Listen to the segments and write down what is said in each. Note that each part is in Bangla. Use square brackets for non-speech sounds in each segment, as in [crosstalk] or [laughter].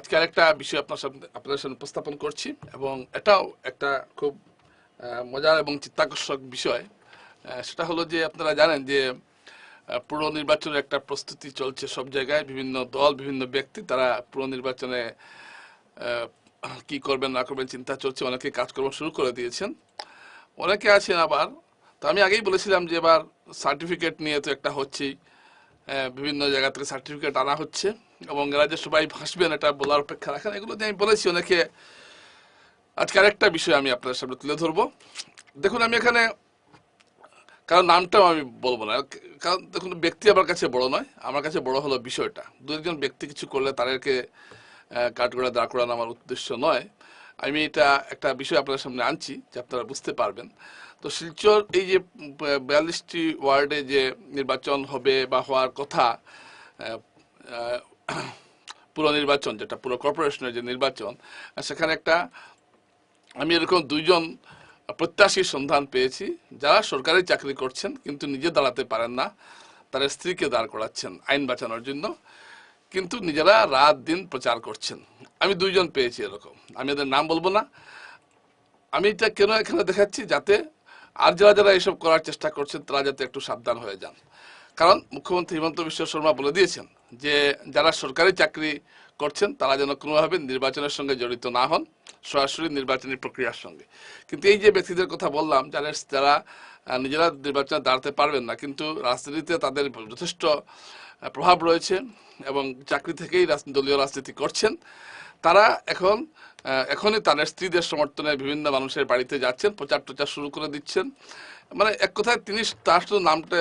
আজকে আরেকটা বিষয় আপনার সামনে, আপনাদের সামনে উপস্থাপন করছি এবং এটাও একটা খুব মজার এবং চিত্তাকর্ষক বিষয়। সেটা হলো যে আপনারা জানেন যে পুর নির্বাচনের একটা প্রস্তুতি চলছে সব জায়গায়। বিভিন্ন দল, বিভিন্ন ব্যক্তি তারা পুর নির্বাচনে কি করবেন, না করবেন চিন্তা চলছে। অনেকে কাজকর্ম শুরু করে দিয়েছেন। অনেকে আছেন আবার। তো আমি আগেই বলেছিলাম যে এবার সার্টিফিকেট নিয়ে তো একটা হচ্ছেই। বিভিন্ন জায়গা থেকে সার্টিফিকেট আনা হচ্ছে এবং এরা যে সবাই ভাসবেন এটা বলার অপেক্ষা রাখেন, এগুলো দিয়ে আমি বলেছি অনেকে। আজকে আরেকটা বিষয় আমি আপনাদের সামনে তুলে ধরবো। দেখুন, আমি এখানে কারণ নামটাও আমি বলব না। কারণ দেখুন, ব্যক্তি আমার কাছে বড় নয়, আমার কাছে বড় হলো বিষয়টা। দু একজন ব্যক্তি কিছু করলে তাদেরকে কাঠগড়া দাঁড় করানো আমার উদ্দেশ্য নয়। আমি এটা একটা বিষয় আপনাদের সামনে আনছি, যে আপনারা বুঝতে পারবেন। তো শিলচর এই যে বিয়াল্লিশটি ওয়ার্ডে যে নির্বাচন হবে বা হওয়ার কথা পুরো নির্বাচন, যেটা পুরো কর্পোরেশনের যে নির্বাচন সেখানে একটা, আমি এরকম দুইজন প্রত্যাশীর সন্ধান পেয়েছি, যারা সরকারি চাকরি করছেন, কিন্তু নিজে দাঁড়াতে পারেন না, তার স্ত্রীকে দাঁড় করাচ্ছেন আইন বাঁচানোর জন্য, কিন্তু নিজেরা রাত দিন প্রচার করছেন। আমি দুইজন পেয়েছি এরকম। আমি এদের নাম বলব না। আমি এটা কেন এখানে দেখাচ্ছি? যাতে আর যারা যারা এইসব করার চেষ্টা করছেন, তারা যাতে একটু সাবধান হয়ে যান। কারণ মুখ্যমন্ত্রী হিমন্ত বিশ্ব শর্মা বলে দিয়েছেন যে, যারা সরকারি চাকরি করছেন, তারা যেন কোনোভাবে নির্বাচনের সঙ্গে জড়িত না হন, সরাসরি নির্বাচনী প্রক্রিয়ার সঙ্গে। কিন্তু এই যে ব্যক্তিদের কথা বললাম, যারা যারা নিজেরা নির্বাচনে দাঁড়াতে পারবেন না, কিন্তু রাজনীতিতে তাদের যথেষ্ট প্রভাব রয়েছে এবং চাকরি থেকেই দলীয় রাজনীতি করছেন। তারা এখন এখনই তাদের স্ত্রীদের সমর্থনে বিভিন্ন মানুষের বাড়িতে যাচ্ছেন, প্রচার টচার শুরু করে দিচ্ছেন। মানে এক কথায় তিনি তার শুধু নামটা,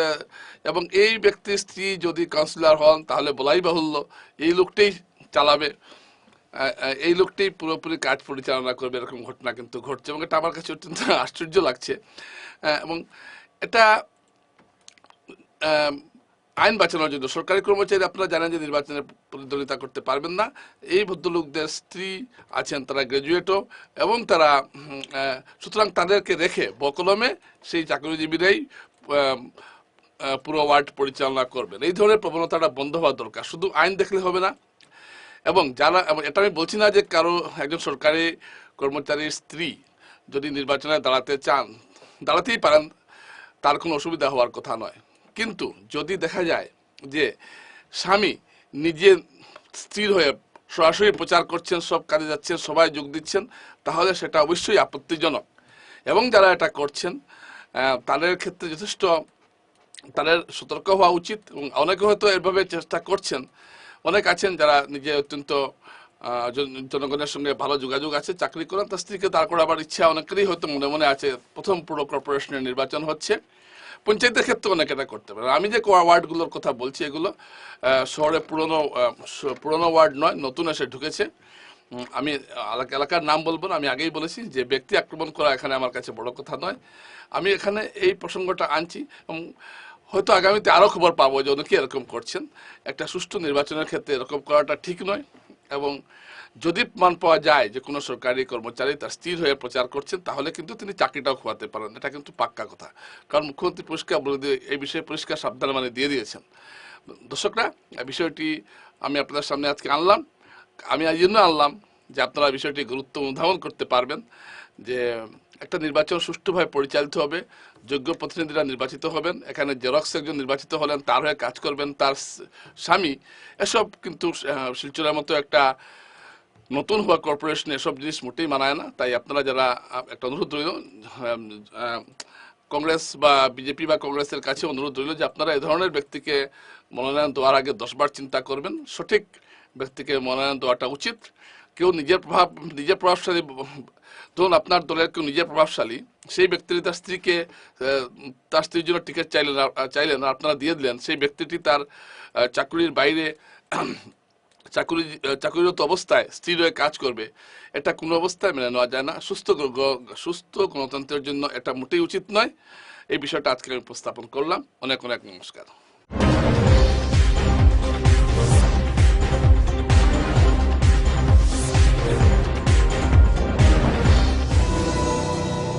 এবং এই ব্যক্তির স্ত্রী যদি কাউন্সিলর হন, তাহলে বলাই বাহুল্য, এই লোকটাই চালাবে এই লোকটাই পুরোপুরি কাজ পরিচালনা করবে, এরকম ঘটনা কিন্তু ঘটছে, এবং এটা আমার কাছে অত্যন্ত আশ্চর্য লাগছে। এবং এটা আইন বাঁচানোর জন্য সরকারি কর্মচারী আপনারা জানেন যে নির্বাচনে প্রতিদ্বন্দ্বিতা করতে পারবেন না। এই ভদ্রলোকদের স্ত্রী আছেন, তারা গ্রাজুয়েটও এবং তারা সুতরাং তাদেরকে রেখে বকলমে সেই চাকরিজীবীরাই পুরো ওয়ার্ড পরিচালনা করবেন। এই ধরনের প্রবণতাটা বন্ধ হওয়া দরকার। শুধু আইন দেখলে হবে না। এবং যারা এটা আমি বলছি না যে কারও একজন সরকারি কর্মচারীর স্ত্রী যদি নির্বাচনে দাঁড়াতে চান, দাঁড়াতেই পারেন, তার কোনো অসুবিধা হওয়ার কথা নয়। কিন্তু যদি দেখা যায় যে স্বামী নিজে স্থির হয়ে সরাসরি প্রচার করছেন, সব কাজে যাচ্ছেন, সবাই যোগ দিচ্ছেন, তাহলে সেটা অবশ্যই আপত্তিজনক। এবং যারা এটা করছেন তাদের ক্ষেত্রে যথেষ্ট তাদের সতর্ক হওয়া উচিত এবং অনেকে হয়তো এভাবে চেষ্টা করছেন। অনেক আছেন যারা নিজে অত্যন্ত জনগণের সঙ্গে ভালো যোগাযোগ আছে, চাকরি করেন তার স্ত্রীকে দাঁড় করাবার ইচ্ছা অনেকেরই হয়তো মনে মনে আছে, প্রথম পুরো কর্পোরেশনের নির্বাচন হচ্ছে। পঞ্চায়েতের ক্ষেত্রে অনেকে এটা করতে পারে। আমি যে ওয়ার্ডগুলোর কথা বলছি, এগুলো শহরে পুরনো পুরনো ওয়ার্ড নয়, নতুন এসে ঢুকেছে। আমি এলাকা- এলাকার নাম বলব না, আমি আগেই বলেছি যে ব্যক্তি আক্রমণ করা এখানে আমার কাছে বড় কথা নয়। আমি এখানে এই প্রসঙ্গটা আনছি, এবং হয়তো আগামীতে আরও খবর পাবো যে অনেকে এরকম করছেন। একটা সুষ্ঠু নির্বাচনের ক্ষেত্রে এরকম করাটা ঠিক নয়। এবং যদি প্রমাণ পাওয়া যায় যে কোনো সরকারি কর্মচারী তার স্থির হয়ে প্রচার করছেন, তাহলে কিন্তু তিনি চাকরিটাও খোয়াতে পারেন। এটা কিন্তু পাক্কা কথা। কারণ মুখ্যমন্ত্রী পরিষ্কার বলে দিয়ে এই বিষয়ে পরিষ্কার সাবধান মানে দিয়ে দিয়েছেন। দর্শকরা বিষয়টি আমি আপনাদের সামনে আজকে আনলাম। আমি এই জন্য আনলাম যে আপনারা বিষয়টি গুরুত্ব অনুধাবন করতে পারবেন, যে একটা নির্বাচন সুষ্ঠুভাবে পরিচালিত হবে, যোগ্য প্রতিনিধিরা নির্বাচিত হবেন, এখানে জেরক্স একজন নির্বাচিত হলেন, তার হয়ে কাজ করবেন, তার স্বামী, এসব কিন্তু শিলচরের মতো একটা নতুন হওয়া কর্পোরেশন এসব জিনিস মোটেই মানায় না। তাই আপনারা যারা একটা অনুরোধ রইল কংগ্রেস বা বিজেপি বা কংগ্রেসের কাছে অনুরোধ রইল যে আপনারা এই ধরনের ব্যক্তিকে মনোনয়ন দেওয়ার আগে দশবার চিন্তা করবেন। সঠিক ব্যক্তিকে মনোনয়ন দেওয়াটা উচিত। নিজের প্রভাব, নিজের প্রভাবশালী, ধরুন আপনার দলের কেউ নিজের প্রভাবশালী, সেই ব্যক্তি তার স্ত্রীকে তার স্ত্রীর জন্য টিকিট চাইলেন চাইলেন, আপনারা দিয়ে দিলেন, সেই ব্যক্তিটি তার চাকরির বাইরে, [clears throat] চাকরি, চাকরিরত অবস্থায় স্থির হয়ে কাজ করবে। এটা কোনো অবস্থায় মেনে নেওয়া যায় না। সুস্থ সুস্থ গণতন্ত্রের জন্য এটা মোটেই উচিত নয়। এই বিষয়টা আজকে আমি উপস্থাপন করলাম। অনেক অনেক নমস্কার।